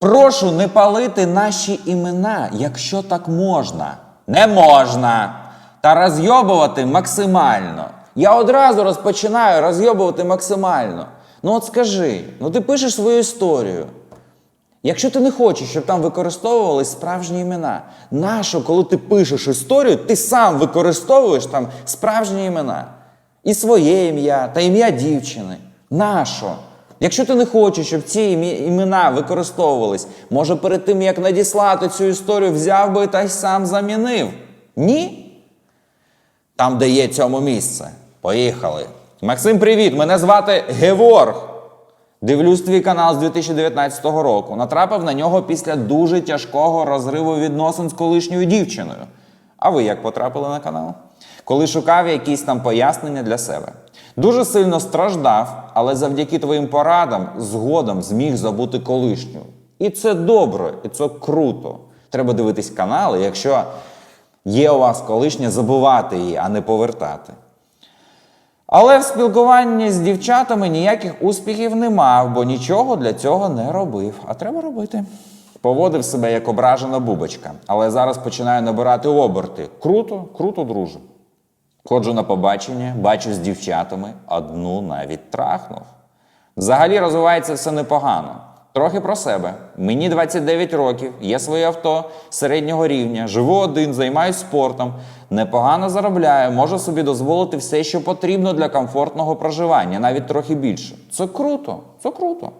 Прошу не палити наші імена, якщо так можна. Не можна. Та розйобувати максимально. Я одразу розпочинаю розйобувати максимально. Ну от скажи, ну ти пишеш свою історію. Якщо ти не хочеш, щоб там використовувались справжні імена, нащо, коли ти пишеш історію, ти сам використовуєш там справжні імена. І своє ім'я та ім'я дівчини. Нащо? Якщо ти не хочеш, щоб ці імена використовувались, може перед тим, як надіслати цю історію, взяв би та й сам замінив. Ні? Там, де є цьому місце. Поїхали. Максим, привіт! Мене звати Геворг. Дивлюсь твій канал з 2019 року. Натрапив на нього після дуже тяжкого розриву відносин з колишньою дівчиною. А ви як потрапили на канал? Коли шукав якісь там пояснення для себе. Дуже сильно страждав, але завдяки твоїм порадам згодом зміг забути колишню. І це добре, і це круто. Треба дивитись канали, якщо є у вас колишня, забувати її, а не повертати. Але в спілкуванні з дівчатами ніяких успіхів не мав, бо нічого для цього не робив. А треба робити. Поводив себе як ображена бубочка, але зараз починаю набирати оберти. Круто, круто, друже. Ходжу на побачення, бачу з дівчатами, одну навіть трахнув. Взагалі розвивається все непогано. Трохи про себе. Мені 29 років, є своє авто середнього рівня, живу один, займаюся спортом, непогано заробляю, можу собі дозволити все, що потрібно для комфортного проживання, навіть трохи більше. Це круто, це круто.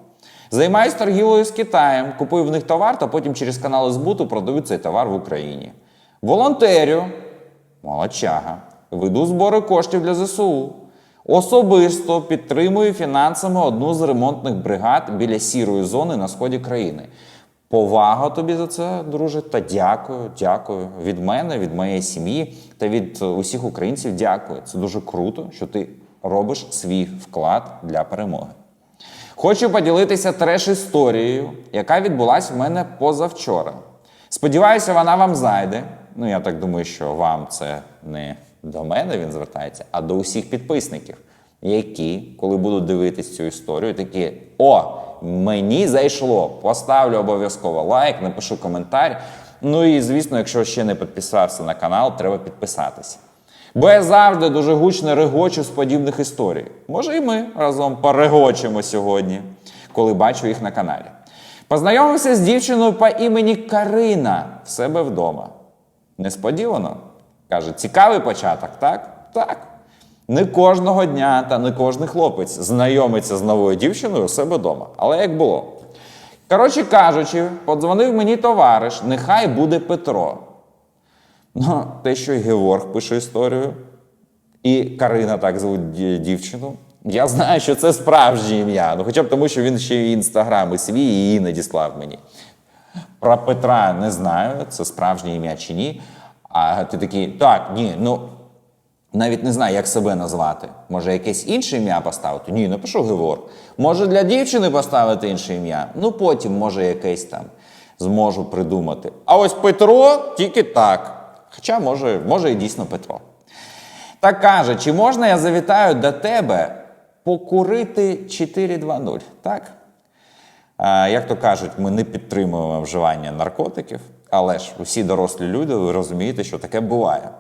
Займаюсь торгівлею з Китаєм, купую в них товар та потім через канали збуту продаю цей товар в Україні. Волонтерю, молодчага, веду збори коштів для ЗСУ. Особисто підтримую фінансами одну з ремонтних бригад біля сірої зони на сході країни. Повага тобі за це, друже, та дякую, дякую. Від мене, від моєї сім'ї та від е, усіх українців дякую. Це дуже круто, що ти робиш свій вклад для перемоги. Хочу поділитися треш-історією, яка відбулася в мене позавчора. Сподіваюся, вона вам зайде. Ну, я так думаю, що вам це не до мене він звертається, а до усіх підписників, які, коли будуть дивитись цю історію, такі: о, мені зайшло. Поставлю обов'язково лайк, напишу коментар. Ну і звісно, якщо ще не підписався на канал, треба підписатися. Бо я завжди дуже гучно регочу з подібних історій. Може, і ми разом порегочемо сьогодні, коли бачу їх на каналі. Познайомився з дівчиною по імені Карина в себе вдома. Несподівано. Каже, цікавий початок, так? Так. Не кожного дня та не кожен хлопець знайомиться з новою дівчиною у себе вдома. Але як було? Коротше кажучи, подзвонив мені товариш, нехай буде Петро. Ну, те, що Геворг пише історію, і Карина так звуть дівчину. Я знаю, що це справжнє ім'я. Ну, хоча б тому, що він ще й інстаграм і свій і її надіслав мені. Про Петра не знаю, це справжнє ім'я чи ні. А ти такий, так, ні, ну навіть не знаю, як себе назвати. Може, якесь інше ім'я поставити? Ні, напишу Геворг. Може, для дівчини поставити інше ім'я? Ну, потім, може, якесь там зможу придумати. А ось Петро тільки так. Хоча, може, може і дійсно Петро. Так каже, чи можна я завітаю до тебе покурити 420? Так? Як то кажуть, ми не підтримуємо вживання наркотиків, але ж усі дорослі люди, ви розумієте, що таке буває.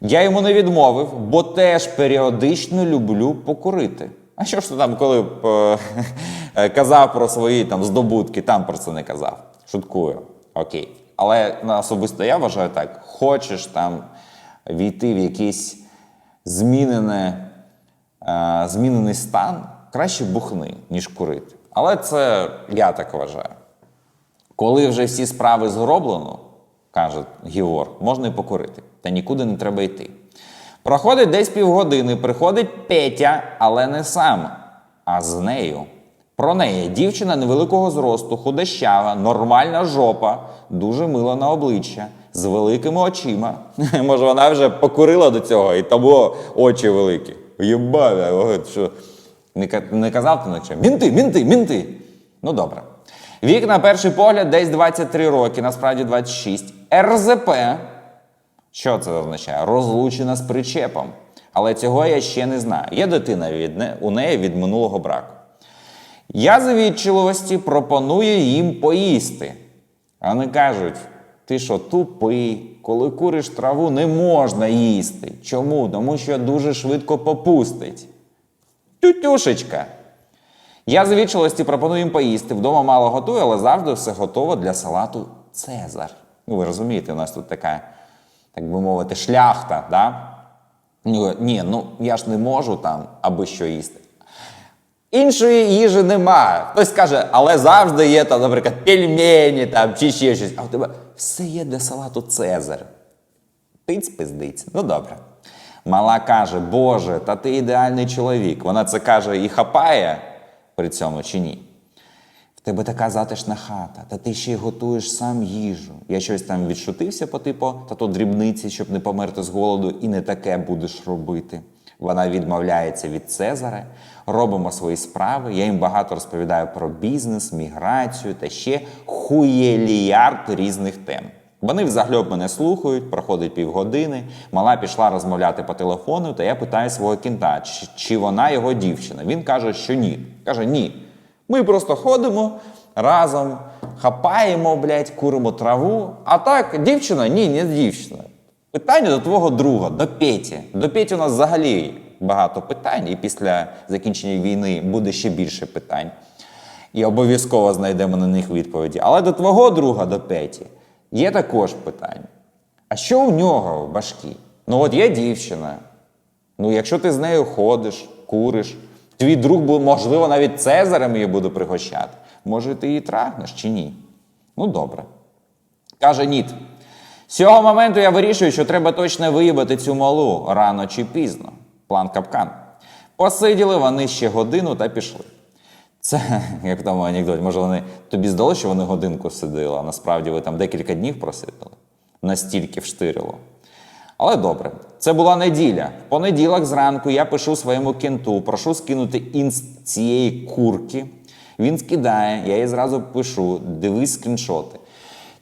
Я йому не відмовив, бо теж періодично люблю покурити. А що ж ти там, коли б, е, казав про свої там здобутки, там про це не казав. Шуткую. Окей. Але на особисто я вважаю так: хочеш там війти в якийсь змінене, е, змінений стан, краще бухни, ніж курити. Але це я так вважаю. Коли вже всі справи зроблено, каже Георг, можна і покурити, та нікуди не треба йти. Проходить десь півгодини, приходить Петя, але не сам, а з нею. Про неї дівчина невеликого зросту, худощава, нормальна жопа, дуже мила на обличчя, з великими очима. Може, вона вже покурила до цього, і тому очі великі. Єбавя, що не, казав ти ночі? Мінти, мінти, мінти. Ну добре. Вік на перший погляд десь 23 роки, насправді 26. РЗП. Що це означає? Розлучена з причепом. Але цього я ще не знаю. Є дитина від не, у неї від минулого браку. Я з відчливості пропоную їм поїсти. Вони кажуть: ти що, тупий, коли куриш траву, не можна їсти. Чому? Тому що дуже швидко попустить. Тютюшечка. Я з вічливості пропоную їм поїсти. Вдома мало готую, але завжди все готово для салату Цезар. Ну, ви розумієте, у нас тут така, так би мовити, шляхта, да? Ну, ні, ну я ж не можу там аби що їсти. Іншої їжі немає. Хтось каже, але завжди є там, наприклад, пельмені там, чи ще щось. А у тебе все є для салату Цезар. Тиць пиздиць. Ну добре. Мала каже, Боже, та ти ідеальний чоловік. Вона це каже і хапає при цьому чи ні? В тебе така затишна хата, та ти ще й готуєш сам їжу. Я щось там відшутився по типу, та то дрібниці, щоб не померти з голоду, і не таке будеш робити. Вона відмовляється від Цезаря, робимо свої справи. Я їм багато розповідаю про бізнес, міграцію та ще хуєліярд різних тем. Вони взагльоб мене слухають, проходить півгодини. Мала пішла розмовляти по телефону, та я питаю свого кінта, чи, вона його дівчина. Він каже, що ні. Каже, ні. Ми просто ходимо разом, хапаємо, блядь, куримо траву. А так, дівчина? Ні, не дівчина. Питання до твого друга, до Петі. До Петі у нас взагалі багато питань, і після закінчення війни буде ще більше питань. І обов'язково знайдемо на них відповіді. Але до твого друга, до Петі, є також питання. А що у нього в башкі? Ну, от є дівчина. Ну, якщо ти з нею ходиш, куриш, твій друг, можливо, навіть Цезарем її буде пригощати. Може, ти її трахнеш чи ні? Ну, добре. Каже Ніт. З цього моменту я вирішую, що треба точно виїбати цю малу рано чи пізно. План капкан. Посиділи вони ще годину та пішли. Це як в тому анекдоті. Може, вони тобі здалося, що вони годинку сиділи, а насправді ви там декілька днів просиділи. Настільки вштирило. Але добре, це була неділя. В понеділок зранку я пишу своєму кенту, прошу скинути інст цієї курки. Він скидає, я їй зразу пишу, дивись скріншоти.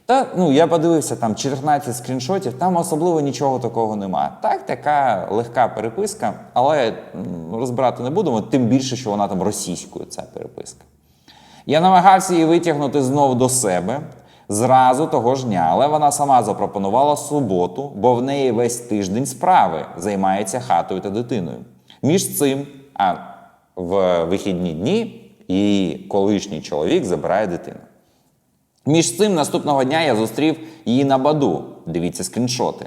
Та ну я подивився там 14 скріншотів, там особливо нічого такого немає. Так, така легка переписка, але розбирати не будемо, тим більше, що вона там російською, ця переписка. Я намагався її витягнути знову до себе зразу того ж дня, але вона сама запропонувала суботу, бо в неї весь тиждень справи займається хатою та дитиною. Між цим, а в вихідні дні її колишній чоловік забирає дитину. Між цим наступного дня я зустрів її на баду. Дивіться скріншоти.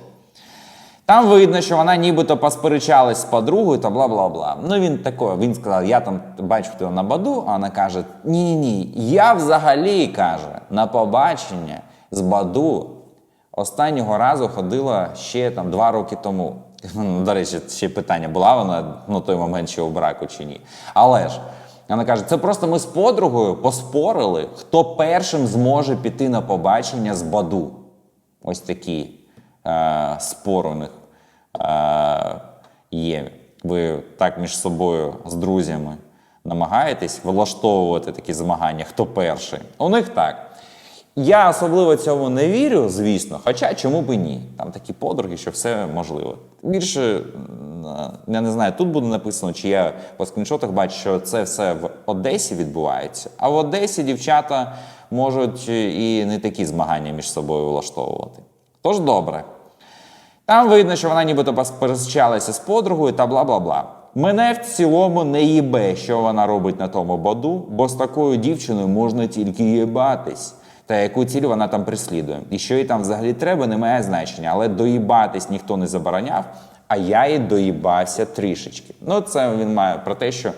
Там видно, що вона нібито посперечалась з подругою та бла бла бла. Ну він тако, він сказав, я там бачив тебе на баду, а вона каже: ні, ні, я взагалі каже, на побачення з баду останнього разу ходила ще там два роки тому. Ну, До речі, ще питання, була вона на той момент ще у браку чи ні. Але ж вона каже, це просто ми з подругою поспорили, хто першим зможе піти на побачення з баду. Ось такі е, спор у них е, є. Ви так між собою з друзями намагаєтесь влаштовувати такі змагання, хто перший. У них так. Я особливо цьому не вірю, звісно, хоча чому б і ні. Там такі подруги, що все можливо. Більше, я не знаю, тут буде написано, чи я по скріншотах бачу, що це все в Одесі відбувається. А в Одесі дівчата можуть і не такі змагання між собою влаштовувати. Тож добре. Там видно, що вона нібито посперечалася з подругою та бла бла бла. Мене в цілому не їбе, що вона робить на тому боду, бо з такою дівчиною можна тільки їбатись. Та яку ціль вона там преслідує. І що їй там взагалі треба, не має значення. Але доїбатись ніхто не забороняв, а я їй доїбався трішечки. Ну, це він має про те, що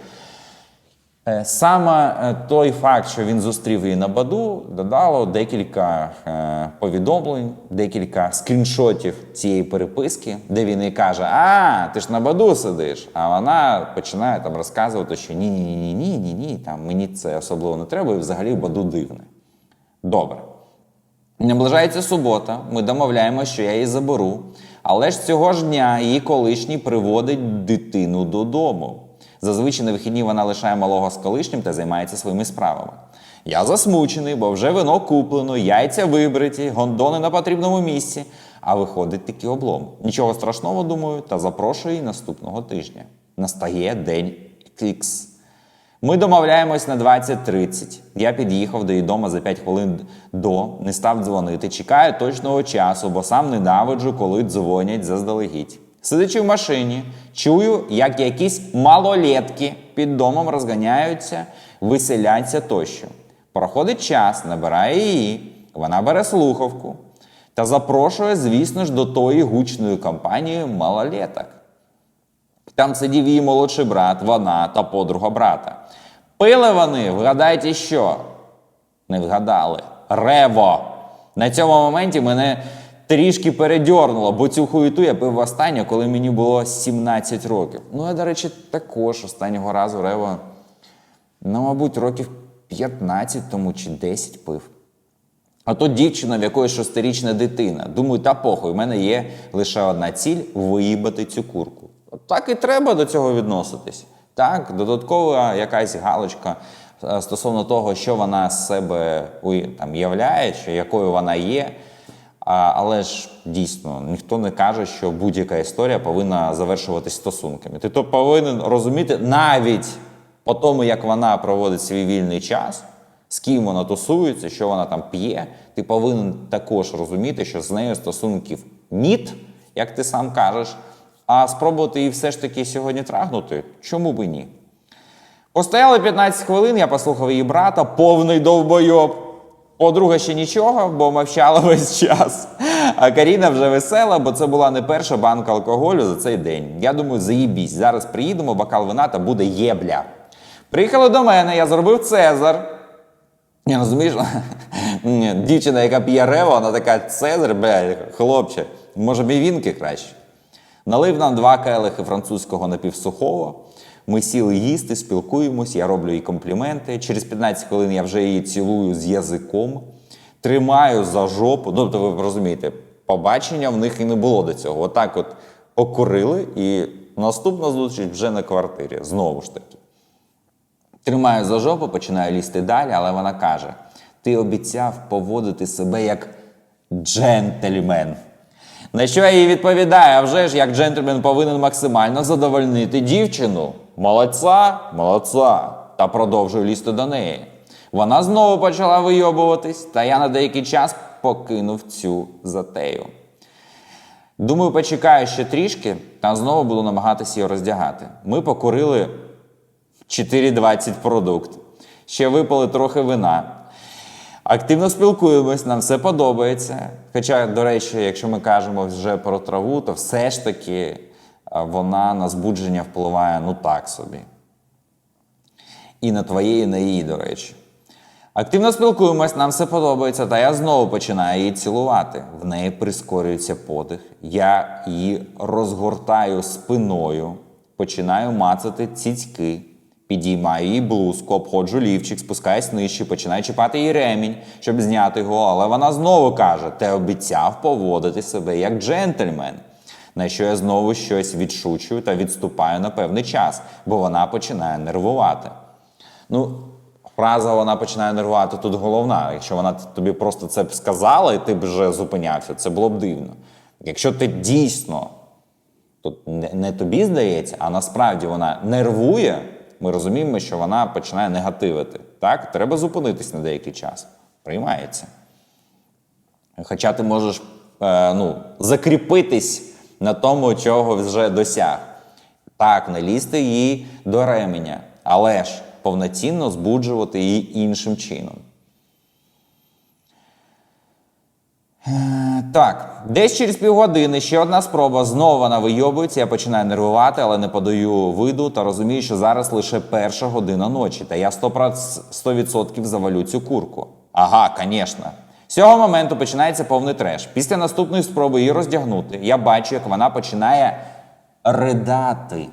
Е, Саме е, той факт, що він зустрів її на баду, додало декілька е, повідомлень, декілька скріншотів цієї переписки, де він їй каже: А, ти ж на баду сидиш. А вона починає там розказувати, що ні, ні, ні, ні, там мені це особливо не треба, і взагалі баду дивне. Добре. Наближається субота, ми домовляємося, що я її заберу. Але ж цього ж дня її колишній приводить дитину додому. Зазвичай на вихідні вона лишає малого з колишнім та займається своїми справами. Я засмучений, бо вже вино куплено, яйця вибриті, гондони на потрібному місці. А виходить таки облом. Нічого страшного, думаю, та запрошую її наступного тижня. Настає день X. Ми домовляємось на 20.30. Я під'їхав до її дому за 5 хвилин до, не став дзвонити. Чекаю точного часу, бо сам ненавиджу, коли дзвонять заздалегідь. Сидячи в машині, чую, як якісь малолетки під домом розганяються, веселяться тощо. Проходить час, набирає її, вона бере слухавку та запрошує, звісно ж, до тої гучної компанії малолеток. Там сидів її молодший брат, вона та подруга брата. Пили вони, вгадайте що? Не вгадали. Рево. На цьому моменті мене трішки передьорнуло, бо цю хуєту я пив востаннє, коли мені було 17 років. Ну, я, до речі, також останнього разу Рево, ну, мабуть, років 15 тому чи 10 пив. А то дівчина, в якої шестирічна дитина. Думаю, та похуй, в мене є лише одна ціль виїбати цю курку. Так і треба до цього відноситись. Так, додаткова якась галочка е, стосовно того, що вона з себе там являє, чи якою вона є. А, але ж дійсно ніхто не каже, що будь-яка історія повинна завершуватись стосунками. Ти то повинен розуміти навіть по тому, як вона проводить свій вільний час, з ким вона тусується, що вона там п'є. Ти повинен також розуміти, що з нею стосунків ніт, як ти сам кажеш, а спробувати її все ж таки сьогодні трахнути, чому би ні? Постояли 15 хвилин, я послухав її брата, повний довбойоб. Подруга ще нічого, бо мовчала весь час. А Каріна вже весела, бо це була не перша банка алкоголю за цей день. Я думаю, заїбісь. Зараз приїдемо, бокал вина та буде єбля. Приїхали до мене, я зробив Цезар. Я розумієш, Ні, дівчина, яка п'є рево, вона така Цезар, бля, хлопче, може мій вінки краще. Налив нам два келихи французького напівсухого. Ми сіли їсти, спілкуємось, я роблю їй компліменти. Через 15 хвилин я вже її цілую з язиком, тримаю за жопу. Ну, тобто, ви розумієте, побачення в них і не було до цього. Отак от окурили, і наступна зустріч вже на квартирі. Знову ж таки. Тримаю за жопу, починаю лізти далі, але вона каже: ти обіцяв поводити себе як джентльмен. На що я їй відповідаю, а вже ж як джентльмен повинен максимально задовольнити дівчину. Молодця, молодця. Та продовжую лізти до неї. Вона знову почала вийобуватись, та я на деякий час покинув цю затею. Думаю, почекаю ще трішки, та знову буду намагатися її роздягати. Ми покурили 4,20 продукт. Ще випили трохи вина. Активно спілкуємось, нам все подобається. Хоча, до речі, якщо ми кажемо вже про траву, то все ж таки вона на збудження впливає ну так собі. І на твоє, і на її, до речі. Активно спілкуємось, нам все подобається, та я знову починаю її цілувати. В неї прискорюється подих. Я її розгортаю спиною, починаю мацати цицьки, підіймаю її блузку, обходжу лівчик, спускаюсь нижче, починаю чіпати її ремінь, щоб зняти його. Але вона знову каже: ти обіцяв поводити себе як джентльмен. На що я знову щось відшучую та відступаю на певний час, бо вона починає нервувати. Ну, фраза вона починає нервувати тут головна. Якщо вона тобі просто це б сказала, і ти б вже зупинявся, це було б дивно. Якщо ти дійсно тут не, тобі здається, а насправді вона нервує, ми розуміємо, що вона починає негативити. Так, треба зупинитись на деякий час. Приймається. Хоча ти можеш е, ну, закріпитись на тому, чого вже досяг. Так, не лізти її до ременя, але ж повноцінно збуджувати її іншим чином. Е, Так, десь через півгодини ще одна спроба. Знову вона вийобується, я починаю нервувати, але не подаю виду та розумію, що зараз лише перша година ночі, та я 100%, 100% завалю цю курку. Ага, звісно. З цього моменту починається повний треш. Після наступної спроби її роздягнути, я бачу, як вона починає ридати.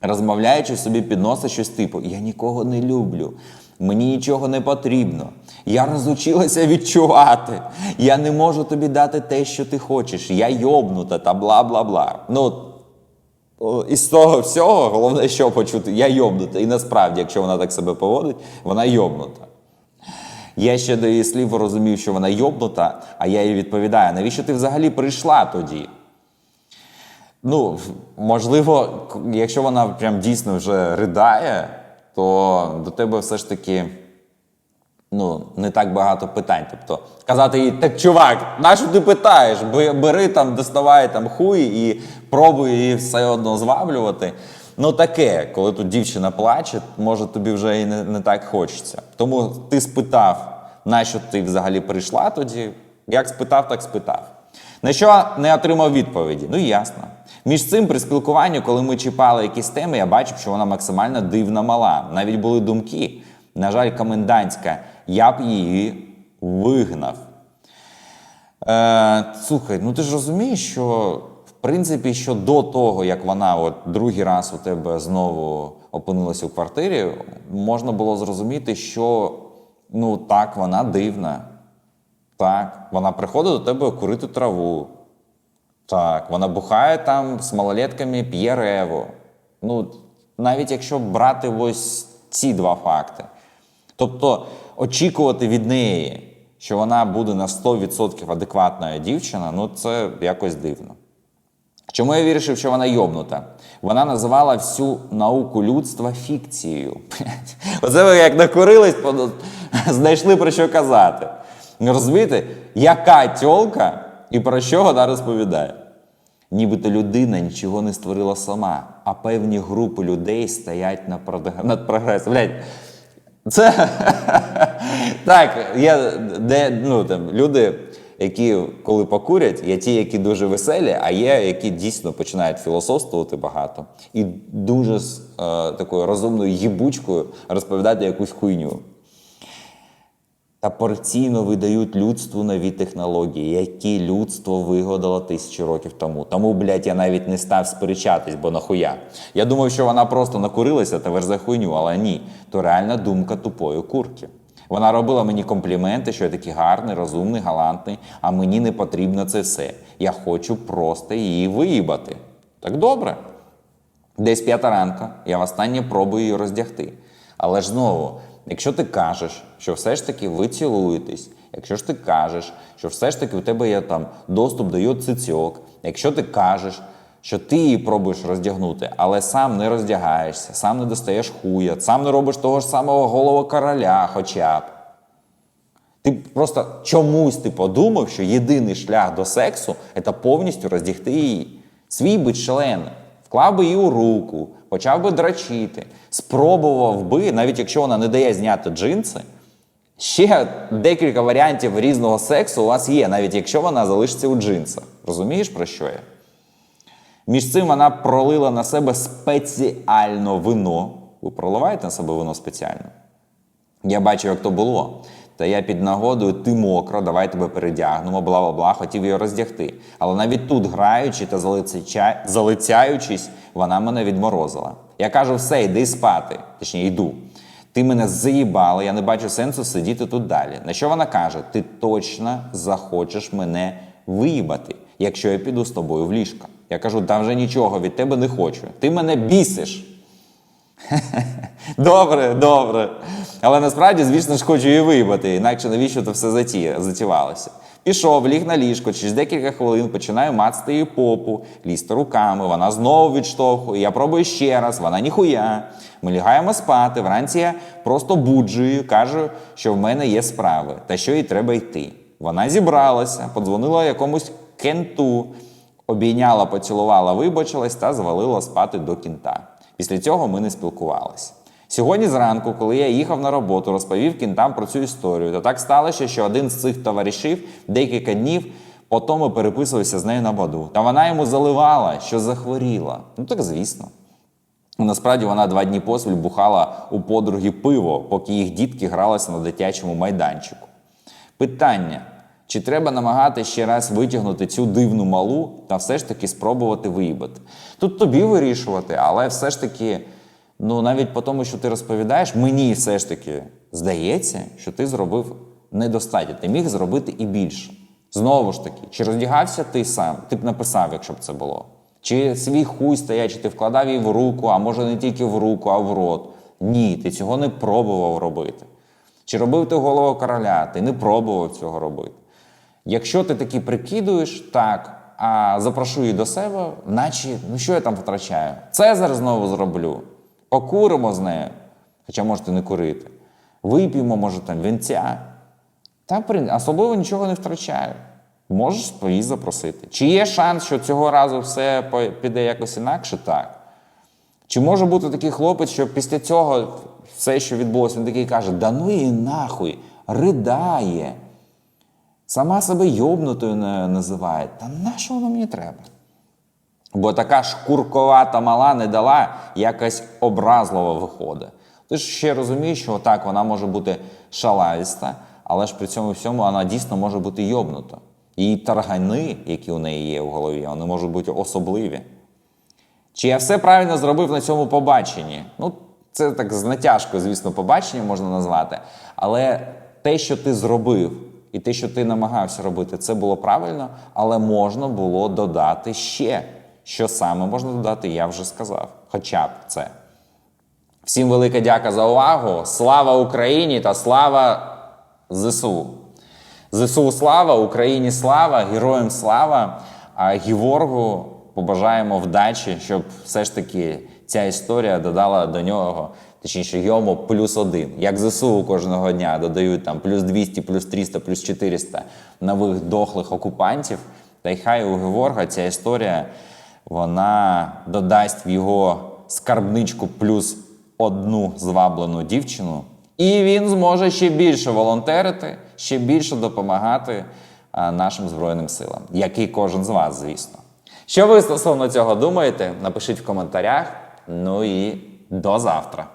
Розмовляючи собі під носа щось типу: Я нікого не люблю, мені нічого не потрібно. Я розучилася відчувати. Я не можу тобі дати те, що ти хочеш. Я йобнута та бла бла бла. Ну, із того всього, головне, що почути, я йобнута. І насправді, якщо вона так себе поводить, вона йобнута. Я ще до її слів розумів, що вона йобнута, а я їй відповідаю, навіщо ти взагалі прийшла тоді? Ну, можливо, якщо вона прям дійсно вже ридає, то до тебе все ж таки ну, не так багато питань. Тобто казати їй, так чувак, на що ти питаєш? Бе- Бери там, доставай там хуй і пробуй її все одно зваблювати. Ну таке, коли тут дівчина плаче, може тобі вже і не, не так хочеться. Тому ти спитав, на що ти взагалі прийшла тоді. Як спитав, так спитав. На що не отримав відповіді? Ну ясно. Між цим при спілкуванні, коли ми чіпали якісь теми, я бачив, що вона максимально дивна мала. Навіть були думки. На жаль, комендантська, я б її вигнав. Е, слухай, ну ти ж розумієш, що в принципі, що до того, як вона от другий раз у тебе знову опинилася у квартирі, можна було зрозуміти, що ну так, вона дивна. Так, вона приходить до тебе курити траву. Так, вона бухає там з малолетками, п'є рево. Ну, навіть якщо брати ось ці два факти. Тобто очікувати від неї, що вона буде на 100% адекватною дівчина, ну це якось дивно. Чому я вирішив, що вона йобнута? Вона називала всю науку людства фікцією. Оце ви як накурились, знайшли про що казати. Розумієте, яка тьолка і про що вона розповідає? Нібито людина нічого не створила сама, а певні групи людей стоять на прод- над прогресом. Блядь, це так, є де, ну, там, люди, які коли покурять, є ті, які дуже веселі, а є, які дійсно починають філософствувати багато і дуже з е, такою розумною їбучкою розповідати якусь хуйню. Та порційно видають людству нові технології, які людство вигадало тисячі років тому. Тому, блядь, я навіть не став сперечатись, бо нахуя. Я думав, що вона просто накурилася та верзе хуйню, але ні. То реальна думка тупої курки. Вона робила мені компліменти, що я такий гарний, розумний, галантний, а мені не потрібно це все. Я хочу просто її виїбати. Так добре. Десь п'ята ранка, я востаннє пробую її роздягти. Але ж знову, якщо ти кажеш, що все ж таки ви цілуєтесь, якщо ж ти кажеш, що все ж таки у тебе є там доступ до його цицьок, якщо ти кажеш, що ти її пробуєш роздягнути, але сам не роздягаєшся, сам не достаєш хуя, сам не робиш того ж самого голого короля, хоча б. Ти просто чомусь ти подумав, що єдиний шлях до сексу це повністю роздягти її. Свій би член, вклав би її у руку, почав би драчити, спробував би, навіть якщо вона не дає зняти джинси, ще декілька варіантів різного сексу у вас є, навіть якщо вона залишиться у джинсах. Розумієш, про що я? Між цим вона пролила на себе спеціально вино. Ви проливаєте на себе вино спеціально? Я бачив, як то було. Та я під нагодою, ти мокро, давай тебе передягнемо, бла бла бла, хотів її роздягти. Але навіть тут, граючи та залицяючись, вона мене відморозила. Я кажу, все, йди спати. Точніше, йду. Ти мене заїбала, я не бачу сенсу сидіти тут далі. На що вона каже: ти точно захочеш мене виїбати, якщо я піду з тобою в ліжко. Я кажу, та вже нічого від тебе не хочу. Ти мене бісиш. Добре, добре. Але насправді, звісно ж, хочу її виїбати, інакше навіщо це все заті... затівалося. Пішов, ліг на ліжко, через декілька хвилин починаю мацати її попу, лізти руками, вона знову відштовхує. Я пробую ще раз, вона ніхуя. Ми лягаємо спати. Вранці я просто буджую, кажу, що в мене є справи та що їй треба йти. Вона зібралася, подзвонила якомусь кенту, обійняла, поцілувала, вибачилась та звалила спати до кінта. Після цього ми не спілкувалися. Сьогодні зранку, коли я їхав на роботу, розповів кінтам про цю історію. Та так сталося, що один з цих товаришів декілька днів потім переписувався з нею на воду. Та вона йому заливала, що захворіла. Ну так звісно. Насправді вона два дні поспіль бухала у подруги пиво, поки їх дітки гралися на дитячому майданчику. Питання: чи треба намагати ще раз витягнути цю дивну малу та все ж таки спробувати виїбати? Тут тобі вирішувати, але все ж таки, ну навіть по тому, що ти розповідаєш, мені все ж таки здається, що ти зробив недостатньо. Ти міг зробити і більше. Знову ж таки, чи роздягався ти сам? Ти б написав, якщо б це було. Чи свій хуй стоять, чи ти вкладав її в руку, а може не тільки в руку, а в рот. Ні, ти цього не пробував робити. Чи робив ти голову короля? Ти не пробував цього робити. Якщо ти таки прикидуєш, так, а запрошу її до себе, наче ну що я там втрачаю? Цезар знову зроблю. Покуримо з нею, хоча можете не курити. Вип'ємо, може, там вінця. Та особливо нічого не втрачаю. Можеш її запросити. Чи є шанс, що цього разу все піде якось інакше? Так. Чи може бути такий хлопець, що після цього все, що відбулося, він такий каже: да ну і нахуй, ридає. Сама себе йобнутою називає. Та на що воно мені треба? Бо така шкурковата мала не дала, якась образлива виходить. Ти ж ще розумієш, що так, вона може бути шалавіста, але ж при цьому всьому вона дійсно може бути йобнута. І таргани, які у неї є в голові, вони можуть бути особливі. Чи я все правильно зробив на цьому побаченні? Ну, це так з натяжкою, звісно, побачення можна назвати. Але те, що ти зробив, і те, що ти намагався робити, це було правильно, але можна було додати ще. Що саме можна додати, я вже сказав. Хоча б це. Всім велика дяка за увагу. Слава Україні та слава ЗСУ. ЗСУ слава, Україні слава, героям слава. А Гіворгу побажаємо вдачі, щоб все ж таки ця історія додала до нього, точніше, йому плюс один. Як ЗСУ кожного дня додають там плюс 200, плюс 300, плюс 400 нових дохлих окупантів. Та й хай у Геворга ця історія вона додасть в його скарбничку плюс одну зваблену дівчину, і він зможе ще більше волонтерити, ще більше допомагати нашим Збройним силам, як і кожен з вас, звісно. Що ви стосовно цього думаєте? Напишіть в коментарях. Ну і до завтра.